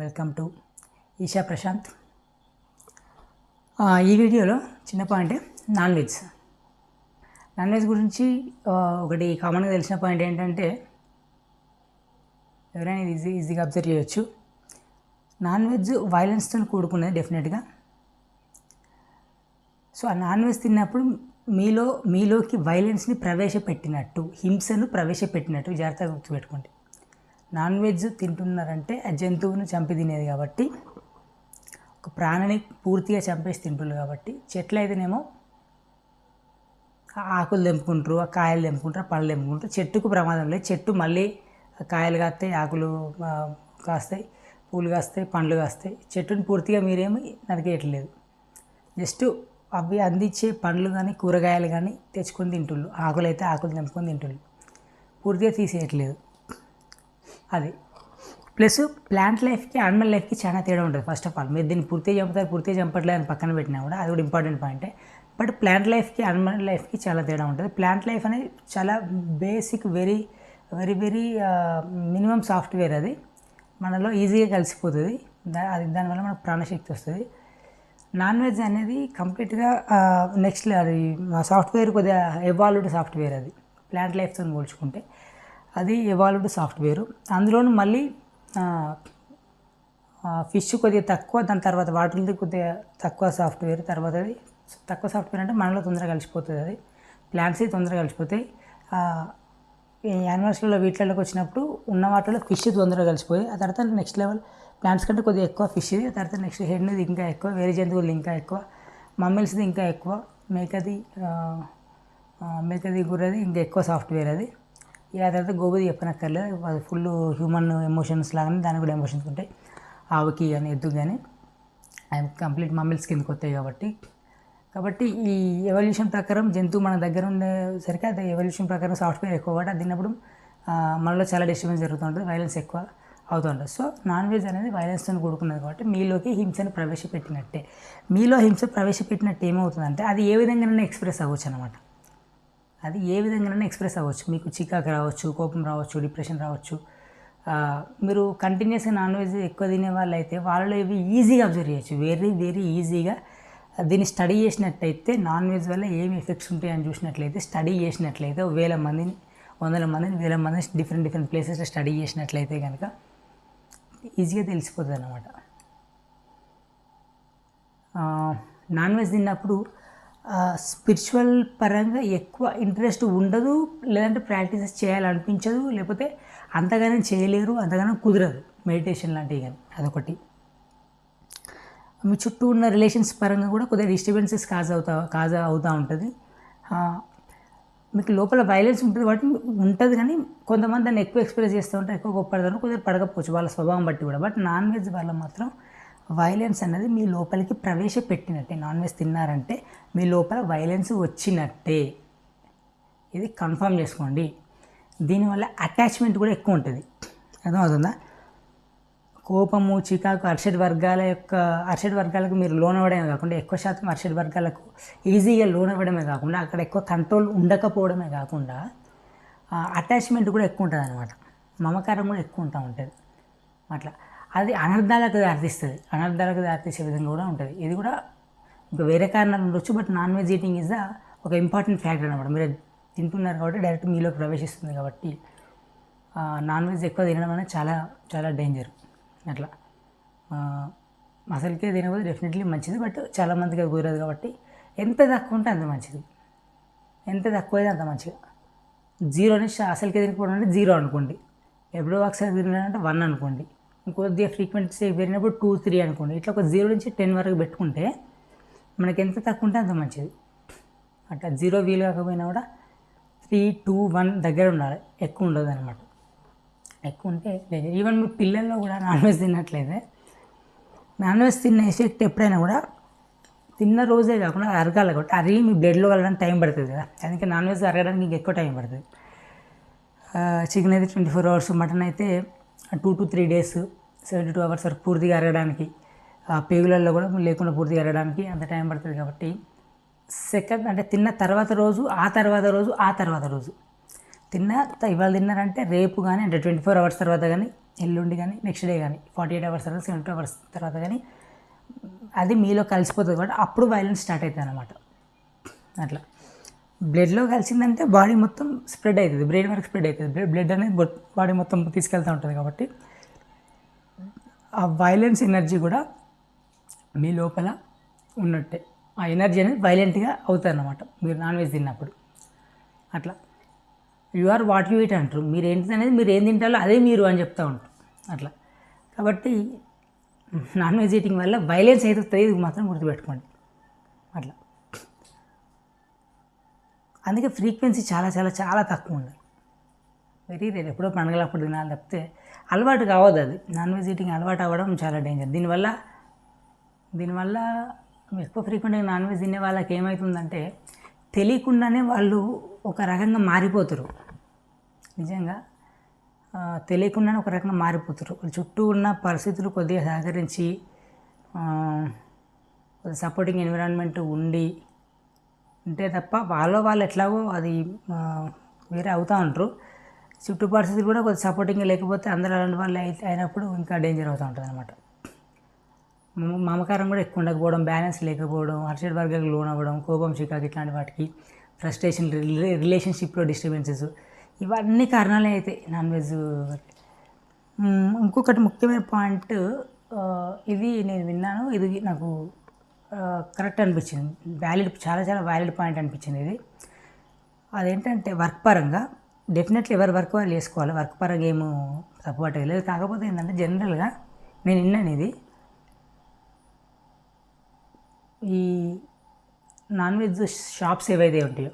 Welcome to Isha Prashanth. ఈ వీడియోలో చిన్న point non veg. Non veg గురించి ఒకటి కామన్గా తెలిసిన పాయింట్ ఏంటంటే ఎవరైనా ఈజీ ఈజీగా అబ్జర్వ్ చేయొచ్చు. నాన్ వెజ్ వైలెన్స్తో కూడుకున్నది డెఫినెట్గా. సో ఆ నాన్ వెజ్ తిన్నప్పుడు మీలో మీలోకి వైలెన్స్ని ప్రవేశపెట్టినట్టు హింసను ప్రవేశపెట్టినట్టు జాగ్రత్తగా గుర్తుపెట్టుకోండి. నాన్ వెజ్ తింటున్నారంటే ఆ జంతువును చంపి తినేది కాబట్టి ఒక ప్రాణిని పూర్తిగా చంపేసి తింటున్నారు కాబట్టి చెట్లు అయితేనేమో ఆ ఆకులు తెంపుకుంటారు ఆ కాయలు తెంపుకుంటారు ఆ పళ్ళు తెంపుకుంటారు. చెట్టుకు ప్రమాదం లేదు. చెట్టు మళ్ళీ ఆ కాయలు కాస్తాయి ఆకులు కాస్తాయి పూలు కాస్తాయి పండ్లు కాస్తాయి. చెట్టుని పూర్తిగా మీరేమి నరికేయట్లేదు. జస్ట్ అవి అందించే పండ్లు కానీ కూరగాయలు కానీ తెచ్చుకొని తింటుళ్ళు ఆకులు అయితే ఆకులు తెంపుకొని తింటుళ్ళు పూర్తిగా తీసేయట్లేదు. అది. ప్లస్ ప్లాంట్ లైఫ్కి యానిమల్ లైఫ్కి చాలా తేడా ఉంటుంది ఫస్ట్ ఆఫ్ ఆల్ మీరు దీన్ని పూర్తిగా చంపుతారు పూర్తిగా చంపట్లేదు అని పక్కన పెట్టినా కూడా అది కూడా ఇంపార్టెంట్ పాయింటే బట్ ప్లాంట్ లైఫ్కి యానిమల్ లైఫ్కి చాలా తేడా ఉంటుంది. ప్లాంట్ లైఫ్ అనేది చాలా basic very very very minimum software అది. మనలో ఈజీగా కలిసిపోతుంది. దా అది దానివల్ల మనకు ప్రాణశక్తి వస్తుంది. నాన్ వెజ్ అనేది కంప్లీట్గా నెక్స్ట్ అది సాఫ్ట్వేర్ కొద్దిగా ఎవాల్వ్డ్ సాఫ్ట్వేర్ అది. ప్లాంట్ లైఫ్తో పోల్చుకుంటే. అది ఎవాల్వ్డ్ సాఫ్ట్వేర్ అందులోనూ మళ్ళీ ఫిష్ కొద్దిగా తక్కువ దాని తర్వాత వాటర్ది కొద్దిగా తక్కువ సాఫ్ట్వేర్ తర్వాత అది తక్కువ సాఫ్ట్వేర్ అంటే మనలో తొందరగా కలిసిపోతుంది అది. ప్లాంట్స్ తొందరగా కలిసిపోతాయి. యానిమల్స్లలో వీటిలోకి వచ్చినప్పుడు ఉన్న వాటిలో ఫిష్ తొందరగా కలిసిపోయి ఆ తర్వాత నెక్స్ట్ లెవెల్ ప్లాంట్స్ కంటే కొద్దిగా ఎక్కువ ఫిష్ ఆ తర్వాత నెక్స్ట్ హెడ్ది ఇంకా ఎక్కువ వేరే జంతువులు ఇంకా ఎక్కువ మమ్మల్స్ది ఇంకా ఎక్కువ మేకది మేకది గుర్రది ఇంకా ఎక్కువ సాఫ్ట్వేర్ అది. ఇక ఆ తర్వాత గోబుది చెప్పనక్కర్లేదు. అది ఫుల్ హ్యూమన్ ఎమోషన్స్ లాగానే దానికి కూడా ఎమోషన్స్ ఉంటాయి. ఆవుకి కానీ ఎద్దుకు కానీ అవి కంప్లీట్ మమ్మల్స్ కిందకి వస్తాయి కాబట్టి. కాబట్టి ఈ ఎవల్యూషన్ ప్రకారం జంతువు మన దగ్గర ఉండేసరికి అది ఎవల్యూషన్ ప్రకారం సాఫ్ట్వేర్ ఎక్కువ కాబట్టి అది తిన్నప్పుడు మనలో చాలా డిస్టర్బెన్స్ జరుగుతూ ఉంటుంది. వైలెన్స్ ఎక్కువ అవుతుంటుంది సో నాన్ వెజ్ అనేది వైలెన్స్తో కూడుకున్నది కాబట్టి మీలోకి హింసను ప్రవేశపెట్టినట్టే. మీలో హింస ప్రవేశపెట్టినట్టు ఏమవుతుందంటే అది ఏ విధంగానైనా ఎక్స్ప్రెస్ అవ్వచ్చు అనమాట అది ఏ విధంగానైనా ఎక్స్ప్రెస్ అవ్వచ్చు. మీకు చికాకు రావచ్చు కోపం రావచ్చు డిప్రెషన్ రావచ్చు. మీరు కంటిన్యూస్గా నాన్ వెజ్ ఎక్కువ తినే వాళ్ళు అయితే వాళ్ళలో ఇవి ఈజీగా అబ్జర్వ్ చేయొచ్చు. వెరీ వెరీ ఈజీగా దీన్ని స్టడీ చేసినట్టయితే నాన్ వెజ్ వల్ల ఏమి ఎఫెక్ట్స్ ఉంటాయని చూసినట్లయితే స్టడీ చేసినట్లయితే వేల మందిని వందల మందిని వేల మందిని డిఫరెంట్ డిఫరెంట్ ప్లేసెస్లో స్టడీ చేసినట్లయితే కనుక ఈజీగా తెలిసిపోతుంది అన్నమాట నాన్ వెజ్ తిన్నప్పుడు స్పిరిచువల్ పరంగా ఎక్కువ ఇంట్రెస్ట్ ఉండదు లేదంటే ప్రాక్టీసెస్ చేయాలనిపించదు లేకపోతే అంతగానం చేయలేరు అంతగానం కుదరదు. మెడిటేషన్ లాంటివి కానీ అదొకటి. మీ చుట్టూ ఉన్న రిలేషన్స్ పరంగా కూడా కొద్దిగా డిస్టర్బెన్సెస్ కాజ్ అవుతా కాజ్ అవుతూ ఉంటుంది. మీకు లోపల వైలెన్స్ ఉంటుంది కాబట్టి ఉంటుంది కానీ కొంతమంది దాన్ని ఎక్కువ ఎక్స్ప్రెస్ చేస్తూ ఉంటారు ఎక్కువ గొప్పడతారు కొద్దిగా పడకపోవచ్చు వాళ్ళ స్వభావం బట్టి కూడా. బట్ నాన్ వెజ్ వల్ల మాత్రం వైలెన్స్ అనేది మీ లోపలికి ప్రవేశపెట్టినట్టే. నాన్ వెజ్ తిన్నారంటే మీ లోపల వైలెన్స్ వచ్చినట్టే. ఇది కన్ఫర్మ్ చేసుకోండి. దీనివల్ల అటాచ్మెంట్ కూడా ఎక్కువ ఉంటుంది. అర్థమవుతుందా? కోపము చికాకు అర్షడ్ వర్గాల యొక్క అర్షడ్ వర్గాలకు మీరు లోన్ అవ్వడమే కాకుండా ఎక్కువ శాతం అర్షడ్ వర్గాలకు ఈజీగా లోన్ అవ్వడమే కాకుండా అక్కడ ఎక్కువ కంట్రోల్ ఉండకపోవడమే కాకుండా అటాచ్మెంట్ కూడా ఎక్కువ ఉంటుంది అనమాట మమకారం కూడా ఎక్కువ ఉంటా ఉంటుంది. అట్లా. అది అనర్థాలకు దారితీస్తుంది. అనర్థాలకు దారితీసే విధంగా కూడా ఉంటుంది. ఇది కూడా ఇంకా వేరే కారణాలు ఉండొచ్చు but non veg eating is the ఒక ఇంపార్టెంట్ ఫ్యాక్టర్ అనమాట మీరు తింటున్నారు కాబట్టి డైరెక్ట్ మీలో ప్రవేశిస్తుంది కాబట్టి నాన్ వెజ్ ఎక్కువ తినడం అనేది చాలా చాలా డేంజర్. అట్లా. అసలుకే తినకపోతే డెఫినెట్లీ మంచిది బట్ చాలామందికి అది కుదరదు కాబట్టి ఎంత తక్కువ ఉంటే అంత మంచిది. ఎంత తక్కువ అయితే అంత మంచిది జీరో నుంచి అసలుకే తినకపోవడం అంటే జీరో అనుకోండి. ఎప్పుడో ఒకసారి తినాలంటే వన్ అనుకోండి. ఇంకొద్దిగా ఫ్రీక్వెన్సీ పెరిగినప్పుడు టూ త్రీ అనుకోండి. ఇట్లా ఒక జీరో నుంచి టెన్ వరకు పెట్టుకుంటే మనకి ఎంత తక్కువ ఉంటే అంత మంచిది. అట్లా జీరో వీలు కాకపోయినా కూడా త్రీ టూ వన్ దగ్గర ఉండాలి. ఎక్కువ ఉండదు అనమాట ఎక్కువ ఉంటే లేదు. ఈవెన్ మీ పిల్లల్లో కూడా నాన్ వెజ్ తిన్నట్లయితే నాన్ వెజ్ తిన్న ఎఫెక్ట్ ఎప్పుడైనా కూడా తిన్న రోజే కాకుండా అరగాలి కాబట్టి అరిగి మీ బ్లడ్లో వెళ్ళడానికి టైం పడుతుంది కదా. అందుకే నాన్ వెజ్ అరగడానికి ఇంకా ఎక్కువ టైం పడుతుంది. చికెన్ అయితే ట్వంటీ ఫోర్ అవర్స్ మటన్ అయితే two to three days seventy two hours వరకు పూర్తిగా అరగడానికి ఆ పేగులలో కూడా లేకుండా పూర్తిగా అరగడానికి అంత టైం పడుతుంది కాబట్టి సెకండ్ అంటే తిన్న తర్వాత రోజు ఆ తర్వాత రోజు ఆ తర్వాత రోజు. తిన్న ఇవాళ తిన్నారంటే రేపు కానీ అంటే ట్వంటీ ఫోర్ అవర్స్ తర్వాత కానీ ఎల్లుండి కానీ నెక్స్ట్ డే కానీ ఫార్టీ ఎయిట్ అవర్స్ తర్వాత సెవెంటీ అవర్స్ తర్వాత కానీ అది మీలో కలిసిపోతుంది కాబట్టి అప్పుడు వైలెన్స్ స్టార్ట్ అవుతుంది అనమాట అట్లా. బ్లడ్లో కలిసిందంటే బాడీ మొత్తం స్ప్రెడ్ అవుతుంది బ్రెయిన్ వరకు స్ప్రెడ్ అవుతుంది. బ్లడ్ బ్లడ్ అనేది బాడీ మొత్తం తీసుకెళ్తూ ఉంటుంది కాబట్టి ఆ వైలెన్స్ ఎనర్జీ కూడా మీ లోపల ఉన్నట్టే. ఆ ఎనర్జీ అనేది వైలెంట్గా అవుతుంది అన్నమాట మీరు నాన్ వెజ్ తిన్నప్పుడు. అట్లా. You are what you eat అంటారు. మీరు ఏంటిది అనేది మీరు ఏం తింటారో అదే మీరు అని చెప్తూ ఉంటారు. అట్లా. కాబట్టి నాన్ వెజ్ ఈటింగ్ వల్ల వైలెన్స్ అయితే వస్తుంది ఇది మాత్రం గుర్తుపెట్టుకోండి. అట్లా. అందుకే ఫ్రీక్వెన్సీ చాలా చాలా చాలా తక్కువ ఉండదు వెరీ రేర్ ఎప్పుడో పండగలప్పుడు తినాలి తప్పితే అలవాటు కావద్దు అది. నాన్ వెజ్ ఈటింగ్ అలవాటు అవ్వడం చాలా డేంజర్ దీనివల్ల దీనివల్ల ఎక్కువ ఫ్రీక్వెంట్గా నాన్ వెజ్ తినే వాళ్ళకి ఏమవుతుందంటే తెలియకుండానే వాళ్ళు ఒక రకంగా మారిపోతారు. నిజంగా తెలియకుండానే ఒక రకంగా మారిపోతారు. చుట్టూ ఉన్న పరిస్థితులు కొద్దిగా సహకరించి సపోర్టింగ్ ఎన్విరాన్మెంట్ ఉండి ఉంటే తప్ప వాళ్ళ వాళ్ళు ఎట్లాగో అది వేరే అవుతూ ఉంటారు. చుట్టూ పరిస్థితులు కూడా కొద్దిగా సపోర్టింగ్గా లేకపోతే అందరూ అలాంటి వాళ్ళు అయితే అయినప్పుడు ఇంకా డేంజర్ అవుతూ ఉంటుంది అనమాట మమకారం కూడా ఎక్కువ ఉండకపోవడం బ్యాలెన్స్ లేకపోవడం అర్షడ్ వర్గాలకు లోన్ అవ్వడం కోపం చికాకు ఇట్లాంటి వాటికి ఫ్రస్ట్రేషన్ రిలేషన్షిప్లో డిస్టర్బెన్సెస్ ఇవన్నీ కారణాలే అయితే నాన్ వెజ్ ఇంకొకటి ముఖ్యమైన పాయింట్ ఇది నేను విన్నాను. ఇది నాకు కరెక్ట్ అనిపించింది. వ్యాలిడ్ చాలా చాలా వ్యాలిడ్ పాయింట్ అనిపించింది ఇది. అదేంటంటే వర్క్ పరంగా డెఫినెట్లీ ఎవరి వర్క్ వాళ్ళు చేసుకోవాలి. వర్క్ పరంగా ఏమో సపోర్ట్ లేదు కాకపోతే ఏంటంటే జనరల్గా నేను విన్నాను ఇది. ఈ నాన్ వెజ్ షాప్స్ ఏవైతే ఉంటాయో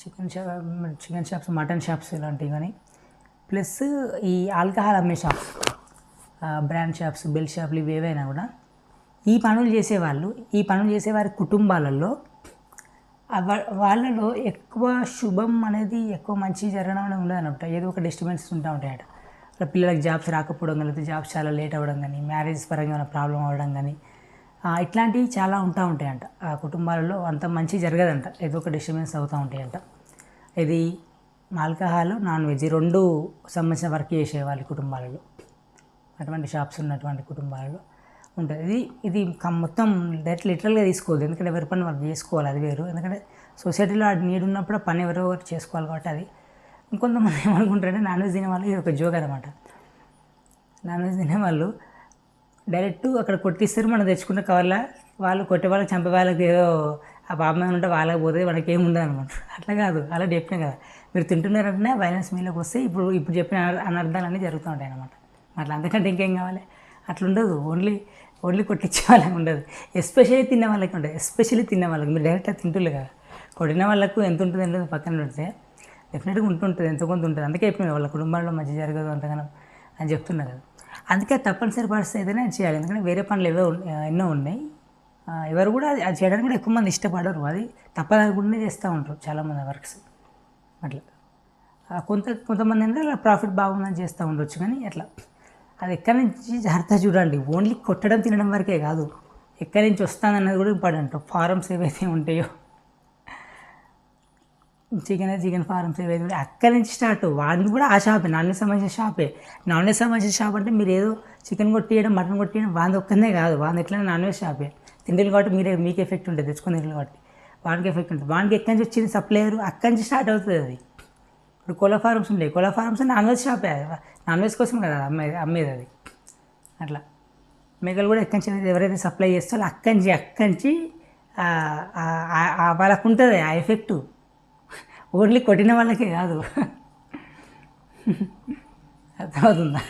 chicken shop chicken shops mutton shops ఇలాంటివి కానీ ప్లస్ ఈ ఆల్కహాల్ అమ్మే షాప్స్ బ్రాండ్ షాప్స్ బెల్ షాప్లు ఇవి ఏవైనా కూడా ఈ పనులు చేసేవాళ్ళు ఈ పనులు చేసేవారి కుటుంబాలలో వా- వాళ్ళలో ఎక్కువ శుభం అనేది ఎక్కువ మంచి జరగడం అనేది ఉండదు అనమాట ఏదో ఒక డిస్టర్బెన్స్ ఉంటా ఉంటాయట. అలా పిల్లలకి జాబ్స్ రాకపోవడం కానీ లేకపోతే జాబ్స్ చాలా లేట్ అవ్వడం కానీ మ్యారేజ్ పరంగా ఏమైనా ప్రాబ్లం అవ్వడం కానీ ఇట్లాంటివి చాలా ఉంటా ఉంటాయంట. ఆ కుటుంబాలలో అంత మంచి జరగదంట. ఏదో ఒక డిస్టర్బెన్స్ అవుతూ ఉంటాయంట. ఇది ఆల్కహాల్ నాన్ వెజ్ రెండు సంబంధించిన వర్క్ చేసే వాళ్ళ కుటుంబాలలో. అటువంటి షాప్స్ ఉన్నటువంటి కుటుంబాలలో. ఉంటుంది. ఇది ఇది మొత్తం డైరెక్ట్ లిటరల్గా తీసుకోవద్దు. ఎందుకంటే ఎవరి పని వాళ్ళు చేసుకోవాలి అది వేరు. ఎందుకంటే సొసైటీలో అది నీడు ఉన్నప్పుడు పని ఎవరో ఒకరు చేసుకోవాలి కాబట్టి అది. ఇంకొంతమంది ఏమనుకుంటారంటే నాన్ వెజ్ తినే వాళ్ళు ఇది ఒక జోక్ అనమాట నాన్ వెజ్ తినే వాళ్ళు డైరెక్ట్ అక్కడ కొట్టిస్తారు మనం తెచ్చుకున్న కవర్ల. వాళ్ళు కొట్టే వాళ్ళకి చంపే వాళ్ళకి ఏదో ఆ పాపం ఉంటే వాళ్ళకి పోతే మనకి ఏమి అనమాట అట్లా కాదు. అలా చెప్పినా కదా. మీరు తింటున్నారంటే వైలెన్స్ మీలోకి వస్తే ఇప్పుడు ఇప్పుడు చెప్పిన అనర్థాలన్నీ జరుగుతూ ఉంటాయి అనమాట అట్లా అంతకంటే ఇంకేం కావాలి? అట్లుండదు. ఓన్లీ ఓన్లీ కొట్టించే వాళ్ళకి ఉండదు. ఎస్పెషల్లీ తిన్న వాళ్ళకి ఉండదు. ఎస్పెషల్లీ తిన్న వాళ్ళకి. మీరు డైరెక్ట్గా తింటులే కదా. కొట్టిన వాళ్ళకు ఎంత ఉంటుంది ఎంత పక్కన ఉంటే డెఫినెట్గా ఉంటుంటుంది. ఎంత కొంత ఉంటుంది. అందుకే చెప్పిన వాళ్ళ కుటుంబాల్లో మంచి జరగదు అంతగానం అని చెప్తున్నారు కదా. అందుకే తప్పనిసరి పరిస్థితి ఏదైనా చేయాలి. ఎందుకంటే వేరే పనులు ఏవో ఎన్నో ఉన్నాయి. ఎవరు కూడా అది అది చేయడానికి కూడా ఎక్కువ మంది ఇష్టపడరు. అది తప్పదనుకుంటూనే చేస్తూ ఉంటారు చాలామంది వర్క్స్. అట్లా. కొంత కొంతమంది అంటే అలా ప్రాఫిట్ బాగుందని చేస్తూ ఉండొచ్చు కానీ అట్లా. అది ఎక్కడి నుంచి? జాగ్రత్త చూడండి. ఓన్లీ కొట్టడం తినడం వరకే కాదు. ఎక్కడి నుంచి వస్తుందన్నది కూడా ఇంపార్టెంట్. ఫారమ్స్ ఏవైతే ఉంటాయో. చికెన్ చికెన్ ఫారమ్స్ ఏవైతే ఉంటాయో. అక్కడి నుంచి స్టార్ట్. వాడిని కూడా ఆ షాపే. నాన్ వెజ్ సంబంధించిన షాపే. నాన్ వెజ్ సంబంధించిన షాప్ అంటే మీరు ఏదో చికెన్ కొట్టియడం మటన్ కొట్టియడం వాంది ఒక్కనే కాదు. వాంది ఎట్లయినా నాన్ వెజ్ షాపే. తిండిలు కాబట్టి మీరే మీకు ఎఫెక్ట్ ఉంటుంది. తెచ్చుకొని తిండిలు కాబట్టి. వానికి ఎఫెక్ట్ ఉంటుంది. వానికి ఎక్కడి నుంచి వచ్చింది సప్లయర్? అక్కడి నుంచి స్టార్ట్ అవుతుంది అది. ఇప్పుడు కోలా ఫార్మ్స్ ఉంటాయి కోలా ఫార్మ్స్ నాన్ వెజ్ షాపే నాన్ వెజ్ కోసం కదా అమ్మేది అమ్మేది అది అట్లా. మేకలు కూడా ఎక్కడి నుంచి ఎవరైతే సప్లై చేస్తారో అక్కడి నుంచి అక్కడి నుంచి ఆ- వాళ్ళకు ఉంటుంది ఆ ఎఫెక్టు. ఓన్లీ కొట్టిన వాళ్ళకే కాదు. అర్థమవుతుందా?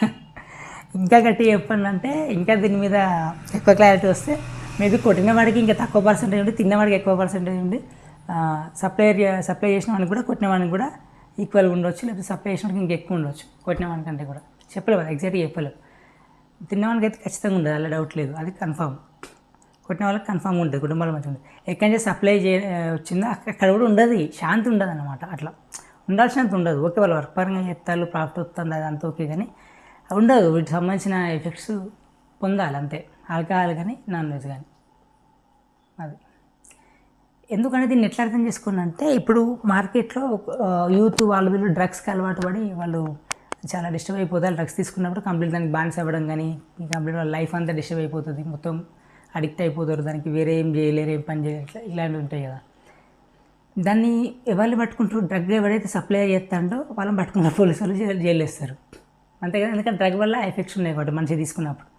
ఇంకా గట్టి చెప్పండి అంటే ఇంకా దీని మీద ఎక్కువ క్లారిటీ వస్తే మేబీ కొట్టిన వాడికి ఇంకా తక్కువ పర్సెంటేజ్ ఉండి తిన్నవాడికి ఎక్కువ పర్సెంటేజ్ ఉండి సప్లై సప్లై చేసిన వాడికి కూడా కొట్టిన వాడికి కూడా ఈక్వల్గా ఉండొచ్చు లేకపోతే సప్లై వాడికి ఇంకా ఎక్కువ ఉండొచ్చు కొట్టినవానికంటే కూడా. చెప్పలేము ఎగ్జాక్ట్గా చెప్పలేము తిన్నవానికి అయితే ఖచ్చితంగా ఉండదు అలా డౌట్ లేదు అది కన్ఫామ్ కొట్టిన వాళ్ళకి కన్ఫామ్ ఉంటుంది కుటుంబాల మంచిగా ఉంటుంది. ఎక్కడి నుంచి సప్లై చే వచ్చిందో అక్కడ కూడా ఉండదు శాంతి ఉండదు అనమాట అట్లా. ఉండాల్సినంత ఉండదు ఓకే వాళ్ళు వర్క్ పరంగా చెప్తారు ప్రాఫిట్ వస్తుంది అది ఓకే కానీ ఉండదు వీటికి సంబంధించిన ఎఫెక్ట్స్ పొందాలి అంతే. ఆల్కహాల్ కానీ నాన్ వెజ్ కానీ. అది. ఎందుకంటే దీన్ని ఎట్లా అర్థం చేసుకున్నంటే ఇప్పుడు మార్కెట్లో యూత్ వాళ్ళు వీళ్ళు డ్రగ్స్కి అలవాటు పడి వాళ్ళు చాలా డిస్టర్బ్ అయిపోతారు. డ్రగ్స్ తీసుకున్నప్పుడు కంప్లీట్ దానికి బ్యాన్స్ అవ్వడం కానీ కంప్లీట్ వాళ్ళ లైఫ్ అంతా డిస్టర్బ్ అయిపోతుంది. మొత్తం అడిక్ట్ అయిపోతారు. దానికి వేరే ఏం చేయలేరు ఏం పని చేయలేరు. ఇట్లా ఇలాంటివి ఉంటాయి కదా. దాన్ని ఎవరిని పట్టుకుంటారు? డ్రగ్ ఎవరైతే సప్లై చేస్తాడో వాళ్ళని పట్టుకున్న పోలీసు వాళ్ళు జైలు వేస్తారు. అంతే కదా? ఎందుకంటే డ్రగ్ వల్ల ఎఫెక్ట్స్ ఉన్నాయి కాబట్టి మనిషి తీసుకున్నప్పుడు.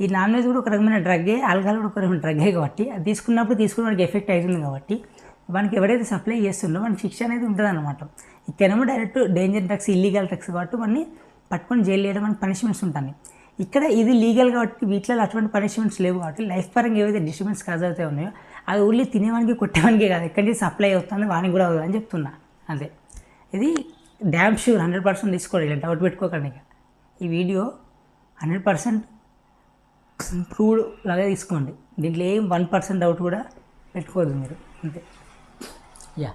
ఈ నాన్ వెజ్ కూడా ఒక రకమైన డ్రగ్గే ఆల్కహాల్ కూడా ఒక రకమైన డ్రగ్గే కాబట్టి అది తీసుకున్నప్పుడు తీసుకుని వాడికి ఎఫెక్ట్ అవుతుంది కాబట్టి మనకి ఎవరైతే సప్లై చేస్తుండో మనకి శిక్ష అనేది ఉంటుంది అనమాట ఇక్కడేమో direct danger drugs illegal drugs కాబట్టి వాడిని పట్టుకొని జైలు వేయడం మనకి పనిష్మెంట్స్ ఉంటాయి. ఇక్కడ ఇది లీగల్ కాబట్టి వీటిలో అటువంటి పనిష్మెంట్స్ లేవు కాబట్టి లైఫ్ పరంగా ఏవైతే డిస్టర్బెన్స్ కాజ్ అవుతాయి ఉన్నాయో అది ఓన్లీ తినేవానికి కొట్టేవానికి కాదు. ఎక్కడి నుంచి సప్లై అవుతుంది వానికి కూడా అవుతుంది అని చెప్తున్నా. అదే. ఇది డ్యామ్ షూర్ హండ్రెడ్ పర్సెంట్ తీసుకోండి ఇలా డౌట్ పెట్టుకోకండి ఈ వీడియో హండ్రెడ్ పర్సెంట్ ప్రూవ్డ్ లాగా తీసుకోండి. దీంట్లో ఏం వన్ పర్సెంట్ డౌట్ కూడా పెట్టుకోవద్దు మీరు. అంతే. యా.